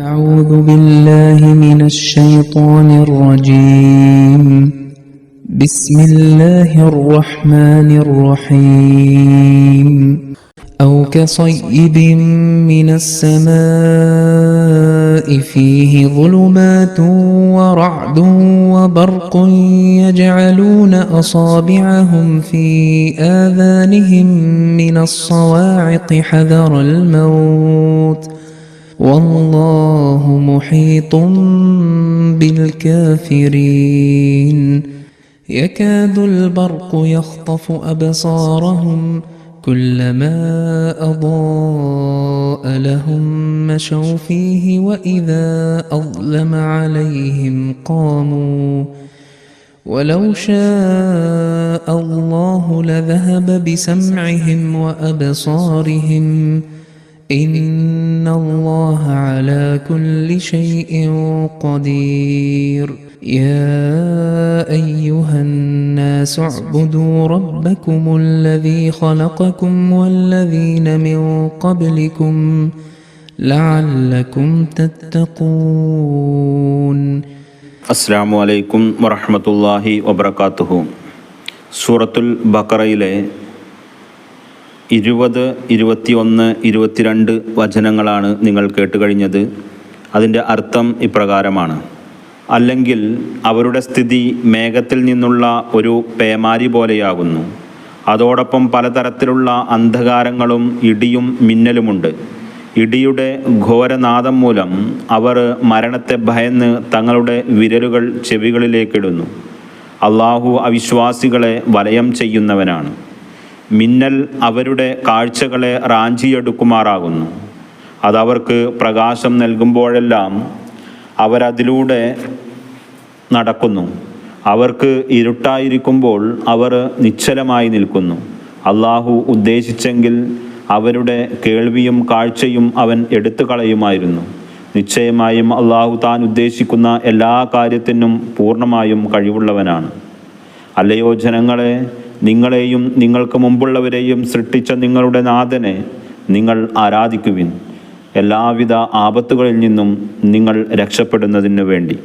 أعوذ بالله من الشيطان الرجيم. بسم الله الرحمن الرحيم. أو كصيب من السماء فيه ظلمات ورعد وبرق يجعلون أصابعهم في آذانهم من الصواعق حذر الموت. والله محيط بالكافرين. يكاد البرق يخطف أبصارهم كلما أضاء لهم مشوا فيه وإذا أظلم عليهم قاموا. ولو شاء الله لذهب بسمعهم وأبصارهم إن الله على كل شيء قدير يا أيها الناس اعبدوا ربكم الذي خلقكم والذين من قبلكم لعلكم تتقون അസ്സാമു അലൈക്കും വറഹമത്തല്ലാഹി വബർക്കാത്തുഹു സൂറത്തുൽ ബക്കറയിലെ ഇരുപത് ഇരുപത്തിയൊന്ന് ഇരുപത്തിരണ്ട് വചനങ്ങളാണ് നിങ്ങൾ കേട്ടുകഴിഞ്ഞത്. അതിന്റെ അർത്ഥം ഇപ്രകാരമാണ്. അല്ലെങ്കിൽ അവരുടെ സ്ഥിതി മേഘത്തിൽ നിന്നുള്ള ഒരു പേമാരി പോലെയാകുന്നു. അതോടൊപ്പം പലതരത്തിലുള്ള അന്ധകാരങ്ങളും ഇടിയും മിന്നലുമുണ്ട്. ഇടിയുടെ ഘോരനാദം മൂലം അവർ മരണത്തെ ഭയന്ന് തങ്ങളുടെ വിരലുകൾ ചെവികളിലേക്കിടുന്നു. അള്ളാഹു അവിശ്വാസികളെ വലയം ചെയ്യുന്നവനാണ്. മിന്നൽ അവരുടെ കാഴ്ചകളെ റാഞ്ചിയെടുക്കുമാറാകുന്നു. അതവർക്ക് പ്രകാശം നൽകുമ്പോഴെല്ലാം അവരതിലൂടെ നടക്കുന്നു. അവർക്ക് ഇരുട്ടായിരിക്കുമ്പോൾ അവർ നിശ്ചലമായി നിൽക്കുന്നു. അള്ളാഹു ഉദ്ദേശിച്ചെങ്കിൽ അവരുടെ കേൾവിയും കാഴ്ചയും അവൻ എടുത്തു കളയുമായിരുന്നു നിശ്ചയമായും അള്ളാഹു താൻ ഉദ്ദേശിക്കുന്ന എല്ലാ കാര്യത്തിനും പൂർണമായും കഴിവുള്ളവനാണ്. അല്ലയോ ജനങ്ങളെ നിങ്ങളെയും നിങ്ങൾക്ക് മുമ്പുള്ളവരെയും സൃഷ്ടിച്ച നിങ്ങളുടെ നാഥനെ നിങ്ങൾ ആരാധിക്കുവിൻ. എല്ലാവിധ ആപത്തുകളിൽ നിന്നും നിങ്ങൾ രക്ഷപ്പെടുന്നതിന് വേണ്ടി.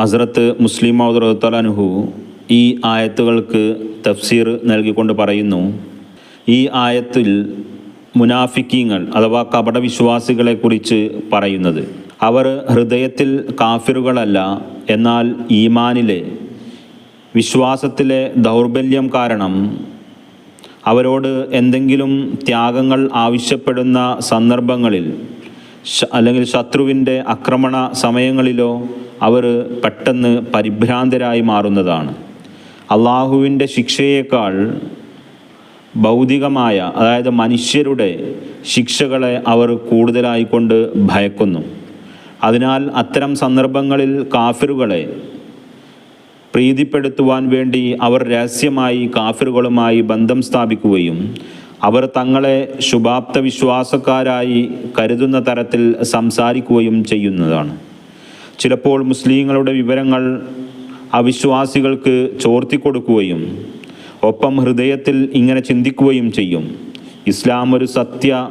ഹസ്രത്ത് മുസ്ലിം മൗദ്രഹു ഈ ആയത്തുകൾക്ക് തഫ്സീർ നൽകിക്കൊണ്ട് പറയുന്നു ഈ ആയത്തിൽ മുനാഫിക്കീങ്ങൾ അഥവാ കപടവിശ്വാസികളെ കുറിച്ച് പറയുന്നത് അവർ ഹൃദയത്തിൽ കാഫിറുകളല്ല എന്നാൽ ഈമാനിലെ വിശ്വാസത്തിലെ ദൗർബല്യം കാരണം അവരോട് എന്തെങ്കിലും ത്യാഗങ്ങൾ ആവശ്യപ്പെടുന്ന സന്ദർഭങ്ങളിൽ അല്ലെങ്കിൽ ശത്രുവിന്റെ ആക്രമണ സമയങ്ങളിലോ അവർ പെട്ടെന്ന് പരിഭ്രാന്തരായി മാറുന്നതാണ്. അള്ളാഹുവിന്റെ ശിക്ഷയേക്കാൾ ഭൗതികമായ അതായത് മനുഷ്യരുടെ ശിക്ഷകളെ അവർ കൂടുതലായിക്കൊണ്ട് ഭയക്കുന്നു. അതിനാൽ അത്തരം സന്ദർഭങ്ങളിൽ കാഫിറുകളെ പ്രീതിപ്പെടുത്തുവാൻ വേണ്ടി അവർ രഹസ്യമായി കാഫിറുകളുമായി ബന്ധം സ്ഥാപിക്കുകയും അവർ തങ്ങളെ ശുഭാപ്ത വിശ്വാസക്കാരായി കരുതുന്ന തരത്തിൽ സംസാരിക്കുകയും ചെയ്യുന്നതാണ്. ചിലപ്പോൾ മുസ്ലിങ്ങളുടെ വിവരങ്ങൾ അവിശ്വാസികൾക്ക് ചോർത്തിക്കൊടുക്കുകയും ഒപ്പം ഹൃദയത്തിൽ ഇങ്ങനെ ചിന്തിക്കുകയും ചെയ്യും. ഇസ്ലാം ഒരു സത്യ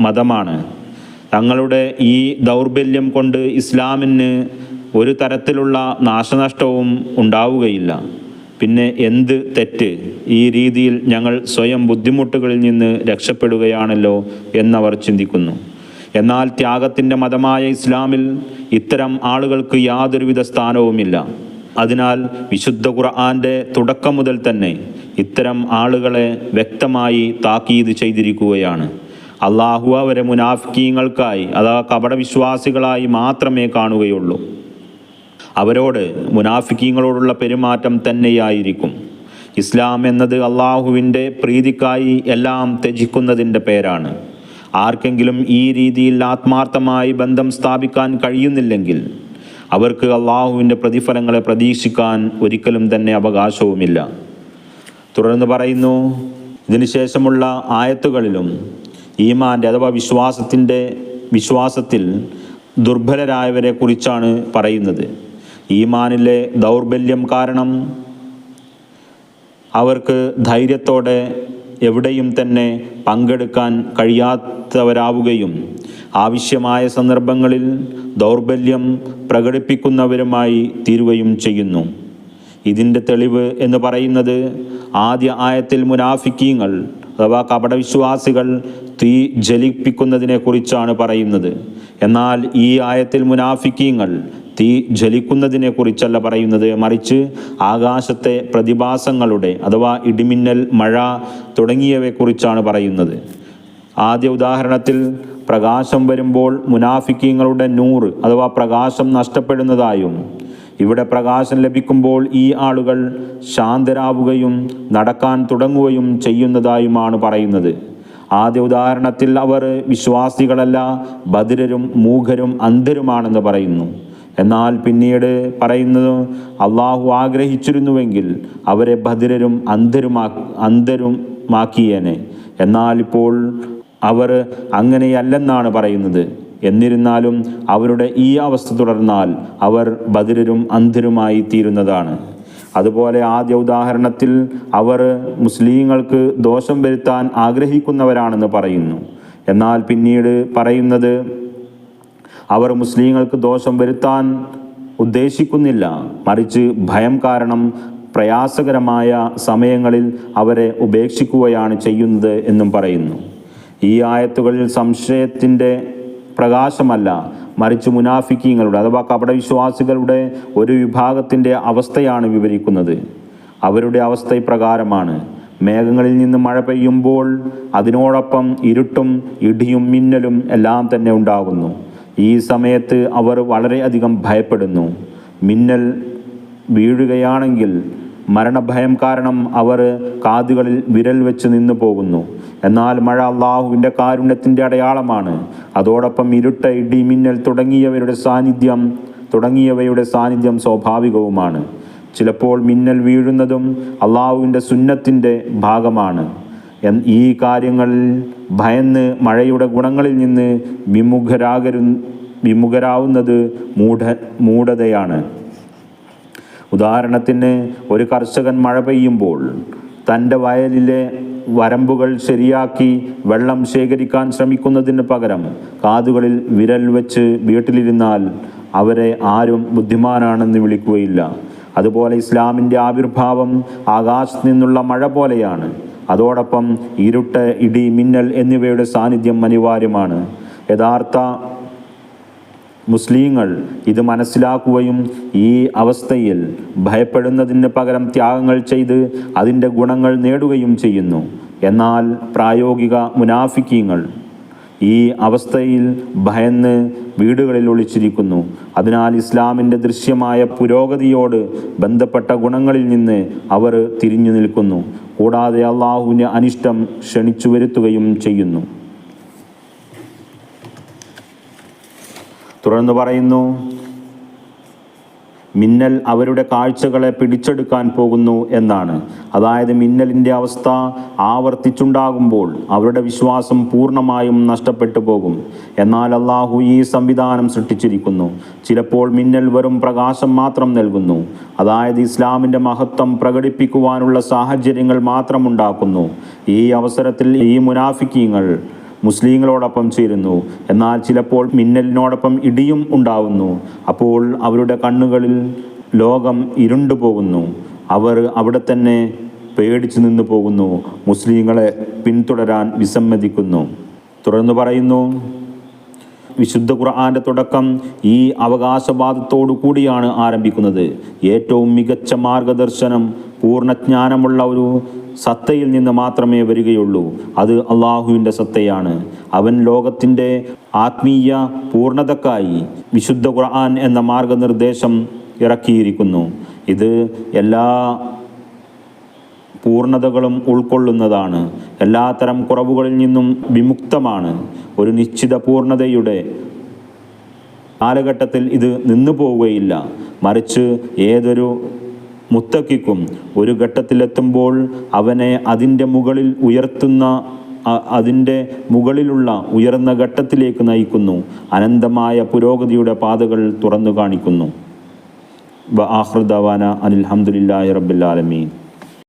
മതമാണ്. തങ്ങളുടെ ഈ ദൗർബല്യം കൊണ്ട് ഇസ്ലാമിന് ഒരു തരത്തിലുള്ള നാശനഷ്ടവും ഉണ്ടാവുകയില്ല. പിന്നെ എന്ത് തെറ്റ്? ഈ രീതിയിൽ ഞങ്ങൾ സ്വയം ബുദ്ധിമുട്ടുകളിൽ നിന്ന് രക്ഷപ്പെടുകയാണല്ലോ എന്നവർ ചിന്തിക്കുന്നു. എന്നാൽ ത്യാഗത്തിന്റെ മതമായ ഇസ്ലാമിൽ ഇത്തരം ആളുകൾക്ക് യാതൊരുവിധ സ്ഥാനവുമില്ല. അതിനാൽ വിശുദ്ധ ഖുർആാന്റെ തുടക്കം മുതൽ തന്നെ ഇത്തരം ആളുകളെ വ്യക്തമായി താക്കീത് ചെയ്തിരിക്കുകയാണ്. അള്ളാഹു അവരെ മുനാഫിക്കീങ്ങൾക്കായി അഥവാ കപടവിശ്വാസികളായി മാത്രമേ കാണുകയുള്ളൂ. അവരോട് മുനാഫിക്കീങ്ങളോടുള്ള പെരുമാറ്റം തന്നെയായിരിക്കും. ഇസ്ലാം എന്നത് അള്ളാഹുവിന്റെ പ്രീതിക്കായി എല്ലാം ത്യജിക്കുന്നതിന്റെ പേരാണ്. ആർക്കെങ്കിലും ഈ രീതിയിൽ ആത്മാർത്ഥമായി ബന്ധം സ്ഥാപിക്കാൻ കഴിയുന്നില്ലെങ്കിൽ അവർക്ക് അള്ളാഹുവിന്റെ പ്രതിഫലങ്ങളെ പ്രതീക്ഷിക്കാൻ ഒരിക്കലും തന്നെ അവകാശവുമില്ല. തുടർന്ന് പറയുന്നു ഇതിനുശേഷമുള്ള ആയത്തുകളിലും ഈമാന്റെ അഥവാ വിശ്വാസത്തിന്റെ വിശ്വാസത്തിൽ ദുർബലരായവരെ കുറിച്ചാണ് പറയുന്നത്. ഈമാനിലെ ദൗർബല്യം കാരണം അവർക്ക് ധൈര്യത്തോടെ എവിടെയും തന്നെ പങ്കെടുക്കാൻ കഴിയാത്തവരാവുകയും ആവശ്യമായ സന്ദർഭങ്ങളിൽ ദൗർബല്യം പ്രകടിപ്പിക്കുന്നവരുമായി തീരുകയും ചെയ്യുന്നു. ഇതിന്റെ തെളിവ് എന്ന് പറയുന്നത് ആദ്യ ആയത്തിൽ മുനാഫിക്കീങ്ങൾ അഥവാ കപടവിശ്വാസികൾ തീ ജലിപ്പിക്കുന്നതിനെക്കുറിച്ചാണ് പറയുന്നത്. എന്നാൽ ഈ ആയത്തിൽ മുനാഫിക്കീങ്ങൾ തീ ജ്വലിക്കുന്നതിനെ കുറിച്ചല്ല പറയുന്നത്. മറിച്ച് ആകാശത്തെ പ്രതിഭാസങ്ങളുടെ അഥവാ ഇടിമിന്നൽ മഴ തുടങ്ങിയവയെക്കുറിച്ചാണ് പറയുന്നത്. ആദ്യ ഉദാഹരണത്തിൽ പ്രകാശം വരുമ്പോൾ മുനാഫിക്കീങ്ങളുടെ നൂറ് അഥവാ പ്രകാശം നഷ്ടപ്പെടുന്നതായും ഇവിടെ പ്രകാശം ലഭിക്കുമ്പോൾ ഈ ആളുകൾ ശാന്തരാവുകയും നടക്കാൻ തുടങ്ങുകയും ചെയ്യുന്നതായുമാണ് പറയുന്നത്. ആദ്യ ഉദാഹരണത്തിൽ അവർ വിശ്വാസികളല്ല ബദിരരും മൂഖരും അന്ധരുമാണെന്ന് പറയുന്നു. എന്നാൽ പിന്നീട് പറയുന്നത് അള്ളാഹു ആഗ്രഹിച്ചിരുന്നുവെങ്കിൽ അവരെ ഭദ്രരും അന്ധരുമാ അന്ധരുമാക്കിയേനെ. എന്നാൽ ഇപ്പോൾ അവർ അങ്ങനെയല്ലെന്നാണ് പറയുന്നത്. എന്നിരുന്നാലും അവരുടെ ഈ അവസ്ഥ തുടർന്നാൽ അവർ ബദിരരും അന്ധരുമായി തീരുന്നതാണ് അതുപോലെ ആദ്യ ഉദാഹരണത്തിൽ അവർ മുസ്ലിങ്ങൾക്ക് ദോഷം വരുത്താൻ ആഗ്രഹിക്കുന്നവരാണെന്ന് പറയുന്നു. എന്നാൽ പിന്നീട് പറയുന്നത് അവർ മുസ്ലിങ്ങൾക്ക് ദോഷം വരുത്താൻ ഉദ്ദേശിക്കുന്നില്ല. മറിച്ച് ഭയം കാരണം പ്രയാസകരമായ സമയങ്ങളിൽ അവരെ ഉപേക്ഷിക്കുകയാണ് ചെയ്യുന്നത് എന്നും പറയുന്നു. ഈ ആയത്തുകളിൽ സംശയത്തിന്റെ പ്രകാശമല്ല. മറിച്ച് മുനാഫിക്കീങ്ങളുടെ അഥവാ കപടവിശ്വാസികളുടെ ഒരു വിഭാഗത്തിന്റെ അവസ്ഥയാണ് വിവരിക്കുന്നത്. അവരുടെ അവസ്ഥ ഇപ്രകാരമാണ്. മേഘങ്ങളിൽ നിന്ന് മഴ പെയ്യുമ്പോൾ അതിനോടൊപ്പം ഇരുട്ടും ഇടിയും മിന്നലും എല്ലാം തന്നെ ഉണ്ടാകുന്നു. ഈ സമയത്ത് അവർ വളരെയധികം ഭയപ്പെടുന്നു. മിന്നൽ വീഴുകയാണെങ്കിൽ മരണഭയം കാരണം അവർ കാതുകളിൽ വിരൽ വെച്ച് നിന്നു പോകുന്നു. എന്നാൽ മഴ അള്ളാഹുവിന്റെ കാരുണ്യത്തിന്റെ അടയാളമാണ്. അതോടൊപ്പം ഇരുട്ട ഇടി മിന്നൽ തുടങ്ങിയവരുടെ സാന്നിധ്യം തുടങ്ങിയവയുടെ സാന്നിധ്യം സ്വാഭാവികവുമാണ്. ചിലപ്പോൾ മിന്നൽ വീഴുന്നതും അള്ളാഹുവിന്റെ സുന്നത്തിന്റെ ഭാഗമാണ്. ഈ കാര്യങ്ങളിൽ ഭയന്ന് മഴയുടെ ഗുണങ്ങളിൽ നിന്ന് വിമുഖരാകരു വിമുഖരാവുന്നത് മൂഢ മൂഢതയാണ്. ഉദാഹരണത്തിന് ഒരു കർഷകൻ മഴ പെയ്യുമ്പോൾ തന്റെ വയലിലെ വരമ്പുകൾ ശരിയാക്കി വെള്ളം ശേഖരിക്കാൻ ശ്രമിക്കുന്നതിന് പകരം കാതുകളിൽ വിരൽ വെച്ച് വീട്ടിലിരുന്നാൽ അവരെ ആരും ബുദ്ധിമാനാണെന്ന് വിളിക്കുകയില്ല. അതുപോലെ ഇസ്ലാമിന്റെ ആവിർഭാവം ആകാശത്ത് നിന്നുള്ള മഴ പോലെയാണ്. അതോടൊപ്പം ഇരുട്ട് ഇടി മിന്നൽ എന്നിവയുടെ സാന്നിധ്യം അനിവാര്യമാണ്. യഥാർത്ഥ മുസ്ലിങ്ങൾ ഇത് മനസ്സിലാക്കുകയും ഈ അവസ്ഥയിൽ ഭയപ്പെടുന്നതിന് പകരം ത്യാഗങ്ങൾ ചെയ്ത് അതിന്റെ ഗുണങ്ങൾ നേടുകയും ചെയ്യുന്നു. എന്നാൽ പ്രായോഗിക മുനാഫിക്കീങ്ങൾ ഈ അവസ്ഥയിൽ ഭയന്ന് വീടുകളിൽ ഒളിച്ചിരിക്കുന്നു. അതിനാൽ ഇസ്ലാമിന്റെ ദൃശ്യമായ പുരോഗതിയോട് ബന്ധപ്പെട്ട ഗുണങ്ങളിൽ നിന്ന് അവർ തിരിഞ്ഞു നിൽക്കുന്നു. കൂടാതെ അള്ളാഹുവിന് അനിഷ്ടം ക്ഷണിച്ചു വരുത്തുകയും ചെയ്യുന്നു. തുടർന്ന് പറയുന്നു മിന്നൽ അവരുടെ കാഴ്ചകളെ പിടിച്ചെടുക്കാൻ പോകുന്നു എന്നാണ്. അതായത് മിന്നലിന്റെ അവസ്ഥ ആവർത്തിച്ചുണ്ടാകുമ്പോൾ അവരുടെ വിശ്വാസം പൂർണമായും നഷ്ടപ്പെട്ടു പോകും. എന്നാൽ അള്ളാഹു ഈ സംവിധാനം സൃഷ്ടിച്ചിരിക്കുന്നു. ചിലപ്പോൾ മിന്നൽ വെറും പ്രകാശം മാത്രം നൽകുന്നു. അതായത് ഇസ്ലാമിന്റെ മഹത്വം പ്രകടിപ്പിക്കുവാനുള്ള സാഹചര്യങ്ങൾ മാത്രമുണ്ടാക്കുന്നു ഈ അവസരത്തിൽ ഈ മുനാഫിക്കീങ്ങൾ മുസ്ലിങ്ങളോടൊപ്പം ചേരുന്നു. എന്നാൽ ചിലപ്പോൾ മിന്നലിനോടൊപ്പം ഇടിയും ഉണ്ടാവുന്നു. അപ്പോൾ അവരുടെ കണ്ണുകളിൽ ലോകം ഇരുണ്ടു പോകുന്നു. അവർ അവിടെ തന്നെ പേടിച്ചു നിന്നു പോകുന്നു. മുസ്ലിങ്ങളെ പിന്തുടരാൻ വിസമ്മതിക്കുന്നു. തുറന്നു പറയുന്നു വിശുദ്ധ ഖുർആന്റെ തുടക്കം ഈ അവകാശവാദത്തോടു കൂടിയാണ് ആരംഭിക്കുന്നത്. ഏറ്റവും മികച്ച മാർഗദർശനം പൂർണജ്ഞാനമുള്ള ഒരു സത്തയിൽ നിന്ന് മാത്രമേ വരികയുള്ളൂ. അത് അള്ളാഹുവിന്റെ സത്തയാണ്. അവൻ ലോകത്തിന്റെ ആത്മീയ പൂർണതക്കായി വിശുദ്ധ ഖുർആൻ എന്ന മാർഗനിർദ്ദേശം ഇറക്കിയിരിക്കുന്നു. ഇത് എല്ലാ പൂർണതകളും ഉൾക്കൊള്ളുന്നതാണ്. എല്ലാത്തരം കുറവുകളിൽ നിന്നും വിമുക്തമാണ്. ഒരു നിശ്ചിത പൂർണതയുടെ കാലഘട്ടത്തിൽ ഇത് നിന്നു പോവുകയില്ല മറിച്ച് ഏതൊരു മുത്തക്കിക്കും. ഒരു ഘട്ടത്തിലെത്തുമ്പോൾ അവനെ അതിന്റെ മുകളിൽ ഉയർത്തുന്ന അതിന്റെ മുകളിലുള്ള ഉയർന്ന ഘട്ടത്തിലേക്ക് നയിക്കുന്നു. അനന്തമായ പുരോഗതിയുടെ പാതകൾ തുറന്നു കാണിക്കുന്നു. ഹംദുലില്ലാഹി റബ്ബിൽ ആലമീൻ.